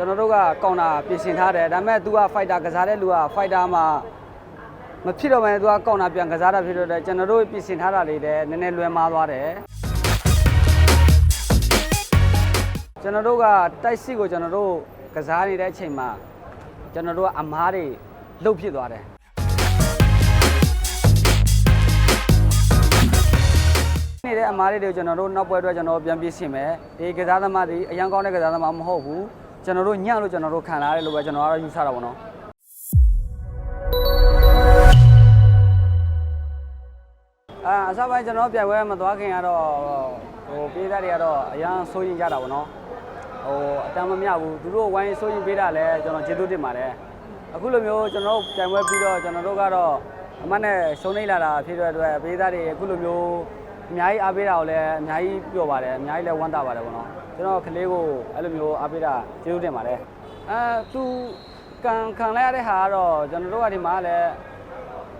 ကျွန်တော်တို့ကကောင်တာပြင်ဆင်ထားတယ်ဒါပေမဲ့ तू က fighter ကစားတဲ့လူက fighter မှာမဖြစ်တော့ဘဲ तू ကကောင်တာပြန်ကစားတာဖြစ်တော့တယ်ကျွန်တော်တို့ပြင်ဆင်ထားတာလေးလည်းနည်းနည်းလွဲမှားသွားတယ်ကျွန်တော်တို့ကတိုက်စစ်ကိုကျွန်တော်တို့ကစားနေတဲ့အချိန်မှာကျွန်တော်တို့ကအမားတွေလှုပ်ဖြစ်သွားတယ်နေတဲ့အမားလေးတွေကိုကျွန်တော်တို့နောက်ပွဲအတွက်ကျွန်တော်တို့ပြန်ပြည့်စင်မယ်ဒီကစားသမားတွေအရန်ကောင်းတဲ့ကစားသမားမဟုတ်ဘူး ကျွန်တော်တို့ညံ့လို့ကျွန်တော်တို့ခံလာရတယ်လို့ပဲကျွန်တော်ကတော့ယူဆတာပေါ့နော်အာအစပိုင်းကျွန်တော်ပြန်ပွဲမသွားခင်ကတော့ဟိုပေးသားတွေကတော့အရန်စိုးရင်ကြတာပေါ့နော်ဟိုအတမ်းမမြဘူးသူတို့ဝိုင်းစိုးရင်ပေးတာလဲကျွန်တော်ကျေးဇူးတင်ပါတယ်အခုလိုမျိုးကျွန်တော်တို့ပြန်ပွဲပြီးတော့ကျွန်တော်တို့ကတော့အမတ်နဲ့ရှုံးနေလာတာဖြစ်တဲ့အတွက်ပေးသားတွေအခုလိုမျိုး အများကြီးအားပေးတာကိုလည်းအများကြီးပြောပါတယ်အများကြီးလည်းဝမ်းသာပါတယ်ဗောနော်ကျွန်တော်ကလေးကိုအဲ့လိုမျိုးအားပေးတာကျေးဇူးတင်ပါတယ်အဲသူကန်ခံလိုက်ရတဲ့ဟာကတော့ကျွန်တော်တို့ကဒီမှာလည်း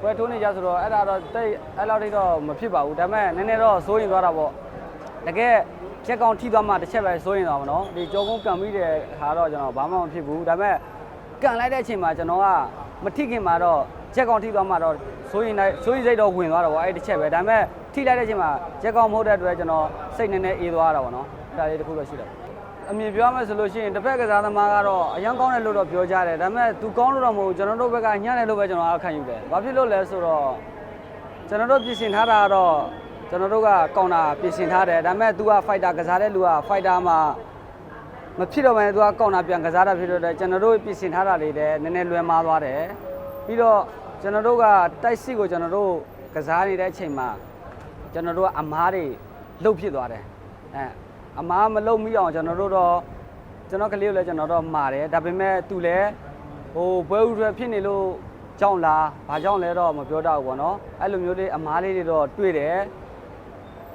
ပွဲထိုးနေကြဆိုတော့အဲ့ဒါတော့တိတ်အဲ့လောက်တိတ်တော့မဖြစ်ပါဘူးဒါပေမဲ့နည်းနည်းတော့စိုးရင်သွားတာပေါ့တကယ်ချက်ကောင်ထိသွားမှတစ်ချက်ပဲစိုးရင်သွားမှာနော်ဒီကြောကုန်းကန်ပြီးတဲ့ဟာတော့ကျွန်တော်ဘာမှမဖြစ်ဘူးဒါပေမဲ့ကန်လိုက်တဲ့အချိန်မှာကျွန်တော်ကမထိခင်မှာတော့ချက်ကောင်ထိသွားမှတော့စိုးရင်လိုက်စိုးရင်စိတ်တော့ဝင်သွားတော့ဗောအဲ့ဒီတစ်ချက်ပဲဒါပေမဲ့ ထိလိုက်တဲ့အချိန်မှာရက်ကောင်းမဟုတ်တဲ့အတွက်ကျွန်တော်စိတ်နည်းနည်းအေးသွားတာပေါ့နော်ဒါလေးတစ်ခုတော့ရှိတယ်အမြင်ပြောရမယ်ဆိုလို့ရှိရင်တစ်ဖက်ကစားသမားကတော့အရင်ကောင်းတယ်လို့တော့ပြောကြတယ်ဒါပေမဲ့သူကောင်းလို့တော့မဟုတ်ဘူးကျွန်တော်တို့ဘက်ကညံ့တယ်လို့ပဲကျွန်တော်အခံယူတယ်ဘာဖြစ်လို့လဲဆိုတော့ကျွန်တော်တို့ပြင်ဆင်ထားတာကတော့ကျွန်တော်တို့ကကောင်တာပြင်ဆင်ထားတယ်ဒါပေမဲ့ तू က fighter ကစားတဲ့လူက fighter မှာမဖြစ်တော့ဘဲ तू ကကောင်တာပြန်ကစားတာဖြစ်တော့တယ်ကျွန်တော်တို့ပြင်ဆင်ထားတာလေးလည်းနည်းနည်းလွဲမှားသွားတယ်ပြီးတော့ကျွန်တော်တို့ကတိုက်စစ်ကိုကျွန်တော်တို့ကစားနေတဲ့အချိန်မှာ ကျွန်တော်တို့ကအမားတွေလှုပ်ဖြစ်သွားတယ်အဲအမားမလှုပ်မိအောင်ကျွန်တော်တို့တော့ကျွန်တော်ကလေးကိုလည်းကျွန်တော်တော့မှာတယ်ဒါပေမဲ့သူလည်းဟိုဘွဲဥတွေဖြစ်နေလို့ကြောက်လားဘာကြောင့်လဲတော့မပြောတတ်ဘူးပေါ့နော်အဲ့လိုမျိုးလေးအမားလေးတွေတော့တွေ့တယ်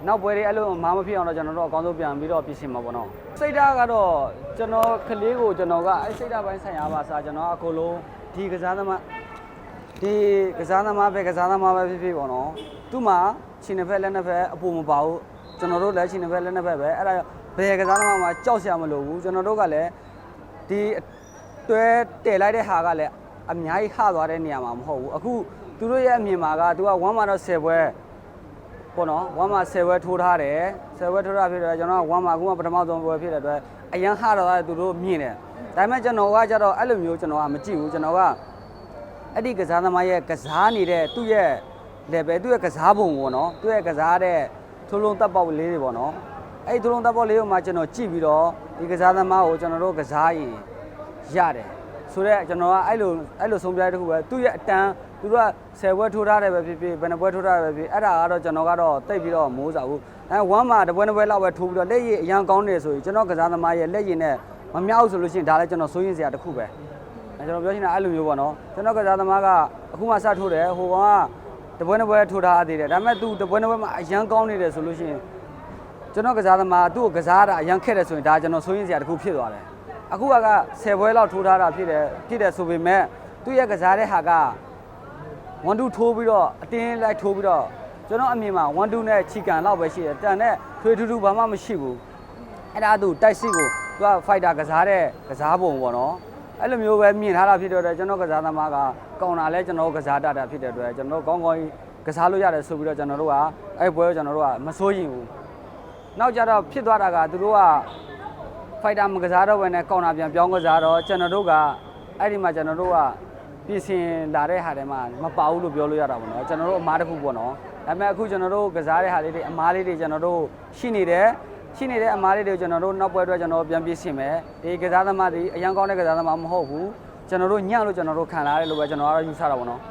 နောက်ပွဲတွေအဲ့လိုအမားမဖြစ်အောင်တော့ကျွန်တော်တို့အကောင်းဆုံးပြန်ပြီးတော့ပြင်ဆင်မှာပေါ့နော်စိတ်ဓာတ်ကတော့ကျွန်တော်ကလေးကိုကျွန်တော်ကအဲ့စိတ်ဓာတ်ပိုင်းဆိုင်ရာပါစားကျွန်တော်အကုန်လုံးဒီကစားသမားဒီကစားသမားပဲကစားသမားပဲဖြစ်ဖြစ်ပေါ့နော်သူ့မှာ ခြေနှစ်ဖက်လက်နှစ်ဖက်အပူမပါဘူးကျွန်တော်တို့လည်းခြေနှစ်ဖက်လက်နှစ်ဖက်ပဲအဲ့ဒါဘယ်ကစားသမားမှာကြောက်စရာမလိုဘူးကျွန်တော်တို့ကလည်းဒီတွဲတည်လိုက်တဲ့ဟာကလည်းအများကြီးဟသွားတဲ့နေရာမှာမဟုတ်ဘူးအခုသူတို့ရဲ့အမြင်မှာကသူကဝမ်းမှာတော့10ပွဲပေါ့နော်ဝမ်းမှာ10ပွဲထိုးထားတယ်10ပွဲထိုးထားဖြစ်တယ်ကျွန်တော်ကဝမ်းမှာအခုမှပထမဆုံးပွဲဖြစ်တဲ့အတွက်အရန်ဟတော့သူတို့မြင်တယ်ဒါပေမဲ့ကျွန်တော်ကကြတော့အဲ့လိုမျိုးကျွန်တော်ကမကြည့်ဘူးကျွန်တော်ကအဲ့ဒီကစားသမားရဲ့ကစားနေတဲ့သူ့ရဲ့ level သူ့ရဲ့ကစားပုံပေါ့နော်သူ့ရဲ့ကစားတဲ့ထိုးလုံးတပ်ပေါက်လေးတွေပေါ့နော်အဲ့ဒီထိုးလုံးတပ်ပေါက်လေးကိုမှကျွန်တော်ကြည့်ပြီးတော့ဒီကစားသမားကိုကျွန်တော်တို့ကစားရင်ရတယ်ဆိုတော့ကျွန်တော်ကအဲ့လိုအဲ့လိုဆုံးဖြတ်တစ်ခုပဲသူ့ရဲ့အတန်းသူတို့က10ဘွဲထိုးထားတယ်ပဲဖြစ်ဖြစ်ဘယ်နှဘွဲထိုးထားတယ်ပဲဖြစ်အဲ့ဒါကတော့ကျွန်တော်ကတော့တိတ်ပြီးတော့မိုးစားဘူးအဲဝမ်းမှာတစ်ပွဲတစ်ပွဲလောက်ပဲထိုးပြီးတော့လက်ရည်အရန်ကောင်းတယ်ဆိုရင်ကျွန်တော်ကစားသမားရဲ့လက်ရည်နဲ့မမြောက်ဆိုလို့ရှိရင်ဒါလည်းကျွန်တော်စိုးရင်စရာတစ်ခုပဲအဲကျွန်တော်ပြောချင်တာအဲ့လိုမျိုးပေါ့နော်ကျွန်တော်ကစားသမားကအခုမှစထိုးတယ်ဟိုကောင်က တပွဲနှစ်ပွဲထိုးထားသေးတယ်ဒါပေမဲ့ तू တပွဲနှစ်ပွဲမှာအရန်ကောင်းနေတယ်ဆိုလို့ရှိရင်ကျွန်တော်ကစားသမားသူ့ကိုကစားတာအရန်ခက်တယ်ဆိုရင်ဒါကျွန်တော်စိုးရင်စရာတစ်ခုဖြစ်သွားတယ်အခုကက10ပွဲလောက်ထိုးထားတာဖြစ်တယ်ဖြစ်တယ်ဆိုပေမဲ့သူ့ရဲ့ကစားတဲ့ဟာက1 2ထိုးပြီးတော့အတင်းလိုက်ထိုးပြီးတော့ကျွန်တော်အမြင်မှာ1 2နဲ့ချီကန်လောက်ပဲရှိတယ်တန်နဲ့ထွေထူးထူးဘာမှမရှိဘူးအဲ့ဒါသူတိုက်စစ်ကိုသူကဖိုက်တာကစားတဲ့ကစားပုံပေါ့နော် အဲ့လိုမျိုးပဲမြင်ထားတာဖြစ်တဲ့အတွက်ကျွန်တော်ကစားသမားကကောင်တာလဲကျွန်တော်ကစားတတ်တာဖြစ်တဲ့အတွက်ကျွန်တော်ကောင်းကောင်းကြီးကစားလို့ရတယ်ဆိုပြီးတော့ကျွန်တော်တို့ကအဲ့ပွဲကိုကျွန်တော်တို့ကမစိုးရင်ဘူးနောက်ကြတော့ဖြစ်သွားတာကသူတို့ကဖိုက်တာမကစားတော့ဘဲနဲ့ကောင်တာပြန်ပြောင်းကစားတော့ကျွန်တော်တို့ကအဲ့ဒီမှာကျွန်တော်တို့ကပြင်ဆင်လာတဲ့ဟာထဲမှာမပါဘူးလို့ပြောလို့ရတာပေါ့နော်ကျွန်တော်တို့အမားတစ်ခုပေါ့နော်ဒါပေမဲ့အခုကျွန်တော်တို့ကစားတဲ့ဟာလေးတွေအမားလေးတွေကျွန်တော်တို့ရှိနေတယ် ရှိနေတဲ့အမားလေးတွေကိုကျွန်တော်တို့နောက်ပွဲအတွက်ကျွန်တော်တို့ပြန်ပြည့်စင်မယ်ဒီကစားသမားတွေအရန်ကောင်းတဲ့ကစားသမားမဟုတ်ဘူးကျွန်တော်တို့ညံ့လို့ကျွန်တော်တို့ခံလာရတယ်လို့ပဲကျွန်တော်ကတော့ယူဆတာပေါ့နော်